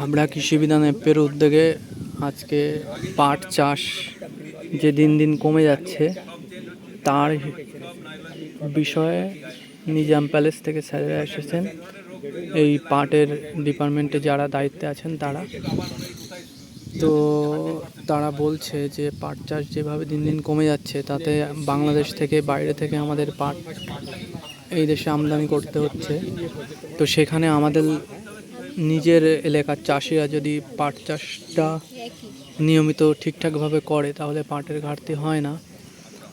হাবড়া কৃষি বিধান অ্যাপের উদ্যোগে আজকে পাট চাষ যে দিন দিন কমে যাচ্ছে, তার বিষয়ে নিজাম প্যালেস থেকে স্যারেরা এসেছেন। এই পাটের ডিপার্টমেন্টে যারা দায়িত্বে আছেন তারা। তো তারা বলছে যে পাট চাষ যেভাবে দিন দিন কমে যাচ্ছে, তাতে বাংলাদেশ থেকে, বাইরে থেকে আমাদের পাট এই দেশে আমদানি করতে হচ্ছে। তো সেখানে আমাদের নিজের এলাকার চাষিরা যদি পাট চাষটা নিয়মিত ঠিকঠাকভাবে করে, তাহলে পাটের ঘাটতি হয় না।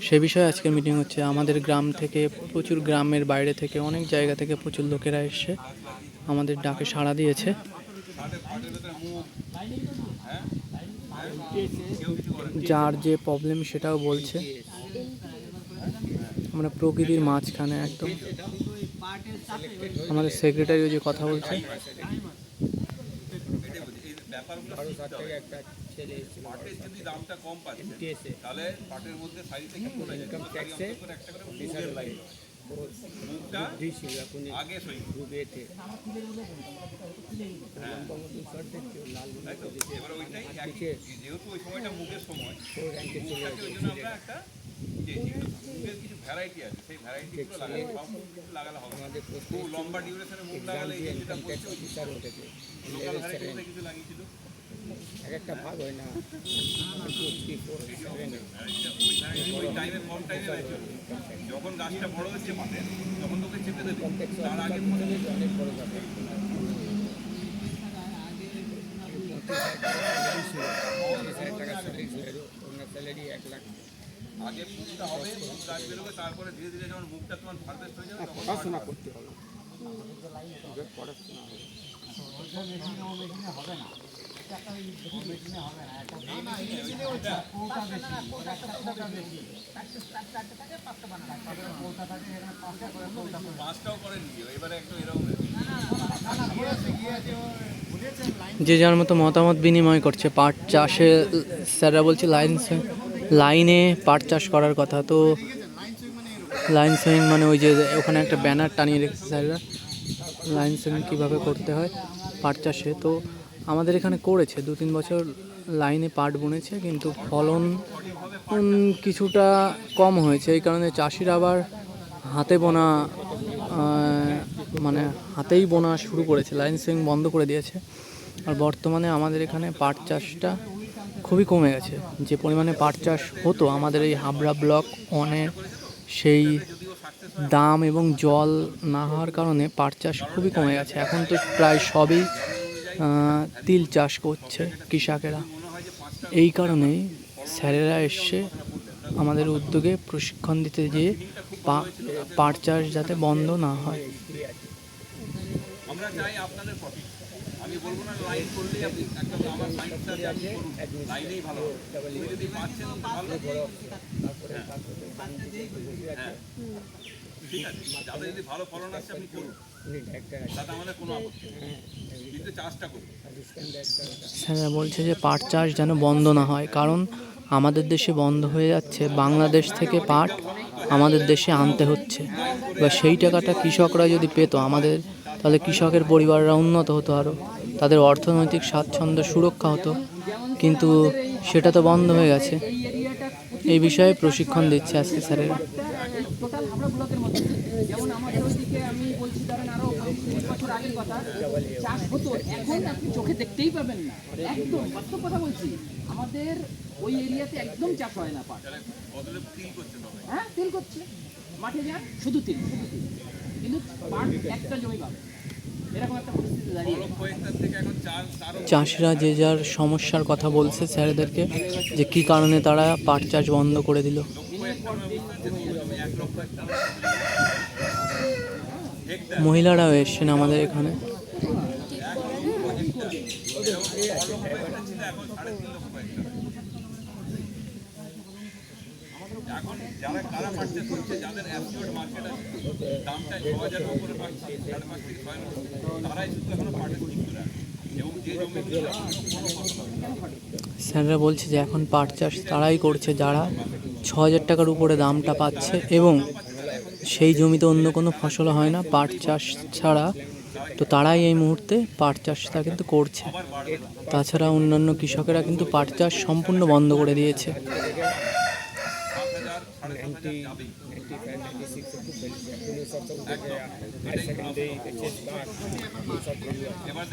সে বিষয়ে আজকে মিটিং হচ্ছে, আমাদের গ্রাম থেকে প্রচুর গ্রামের বাইরে থেকে অনেক জায়গা থেকে প্রচুর লোকেরা এসে আমাদের ডাকে সাড়া দিয়েছে। যার যে প্রবলেম সেটাও বলছে। আমরা প্রকৃতির মাঝখানে একদম। আমাদের সেক্রেটারিও যে কথা বলছে। আগে সই করবে। হ্যাঁ। তো? এবার ওইটাই যেহেতু ওই সময়টা মুগের সময় কিছু ভ্যারাইটি আছে সেই ভ্যারাইটিগুলো লাগালে সব মুগ লাগালে হবে। না। খুব লম্বা ডিউরেশনে মুগ লাগালে এই যেটা করছে লোকাল ভ্যারাইটিতে কিছু লাগিয়েছিল। এক একটা ভাগ হয় না। টু থ্রি ফোর সেভেন ওই টাইমে কম টাইমে যখন গাছটা বড় হচ্ছে মাঠে তখন তোকে চেপে দেবে। তার আগে মনে অনেক বড় টাকা ওনার স্যালারি এক লাখ। আগে মুখটা হবে মুখ গাছ বেরোবে তারপরে ধীরে ধীরে যখন মুখটা তোমার হারভেস্ট হয়ে যাবে তখন পড়াশোনা করতে হবে। পড়াশোনা হবে। পাঁচটাও করেন কি এবারে একটু এরকম যে যার মতো মতামত বিনিময় করছে পাট চাষে স্যাররা বলছে লাইন লাইনে পাট চাষ করার কথা, তো লাইন সুইং মানে ওই যে ওখানে একটা ব্যানার টানিয়ে রেখেছে স্যাররা, লাইন সুইং কীভাবে করতে হয় পাট চাষে, তো আমাদের এখানে করেছে, দু তিন বছর লাইনে পাট বুনেছে, কিন্তু ফলন কিছুটা কম হয়েছে, এই কারণে চাষিরা আবার হাতে বোনা মানে হাতেই বোনা শুরু করেছে, লাইন সুইং বন্ধ করে দিয়েছে। আর বর্তমানে আমাদের এখানে পাট চাষটা খুবই কমে গেছে। যে পরিমাণে পাট চাষ হতো, আমাদের এই হাবড়া ব্লক অনের সেই দাম এবং জল না হওয়ার কারণে পাট চাষ খুবই কমে গেছে। এখন তো প্রায় সবই তিল চাষ করছে কৃষকেরা। এই কারণেই স্যারেরা এসে আমাদের উদ্যোগে প্রশিক্ষণ দিতে পা- পাট চাষ যাতে বন্ধ না হয়। আমরা চাই আপনাদের আমি বলব না লাইন আপনি একটা আমার আপনি করুন। লাইনেই ভালো হবে। যদি পাচ্ছেন, ভালো। হ্যাঁ। ঠিক যদি ভালো ফলন আসছে আপনি করুন। অ্যাসিস্ট্যান্ট বলছে যে পাট চাষ যেন বন্ধ না হয়। কারণ আমাদের দেশে বন্ধ হয়ে যাচ্ছে। বাংলাদেশ থেকে পাট আমাদের দেশে আনতে হচ্ছে। বা সেই টাকাটা কৃষকরা যদি পেত আমাদের, তাহলে কৃষকের পরিবাররা উন্নত হতো আরও তাদের অর্থনৈতিক স্বাচ্ছন্দ্য সুরক্ষা হতো। কিন্তু সেটা তো বন্ধ হয়ে গেছে। এই বিষয়ে প্রশিক্ষণ দিচ্ছে আজকে স্যারেরা। চোখে হয় মাঠে যান, শুধু তিল। শুধু তিল কিন্তু একটা জমি পাবে চাষিরা যে যার সমস্যার কথা বলছে স্যারেদেরকে, যে কি কারণে তারা পাট চাষ বন্ধ করে দিল। মহিলারাও এসছেন আমাদের এখানে। এখন যারা কারা করছে, যাদের মার্কেট আছে, দামটা ছ হাজার উপরে পাচ্ছে সাড়ে পাঁচ থেকে ছয় তারাই শুধু এখনও। স্যাররা বলছে যে এখন পাট চাষ তারাই করছে, যারা ছ হাজার টাকার উপরে দামটা পাচ্ছে এবং সেই জমিতে অন্য কোনো ফসল হয় না পাট চাষ ছাড়া। তো তারাই এই মুহূর্তে পাট চাষটা কিন্তু করছে। তাছাড়া অন্যান্য কৃষকেরা কিন্তু পাট চাষ সম্পূর্ণ বন্ধ করে দিয়েছে। Ninety ninety five ninety six একটু ফেলছে এখন সব তো হায়ার সেকেন্ডারি এইচএস পাস সব এবার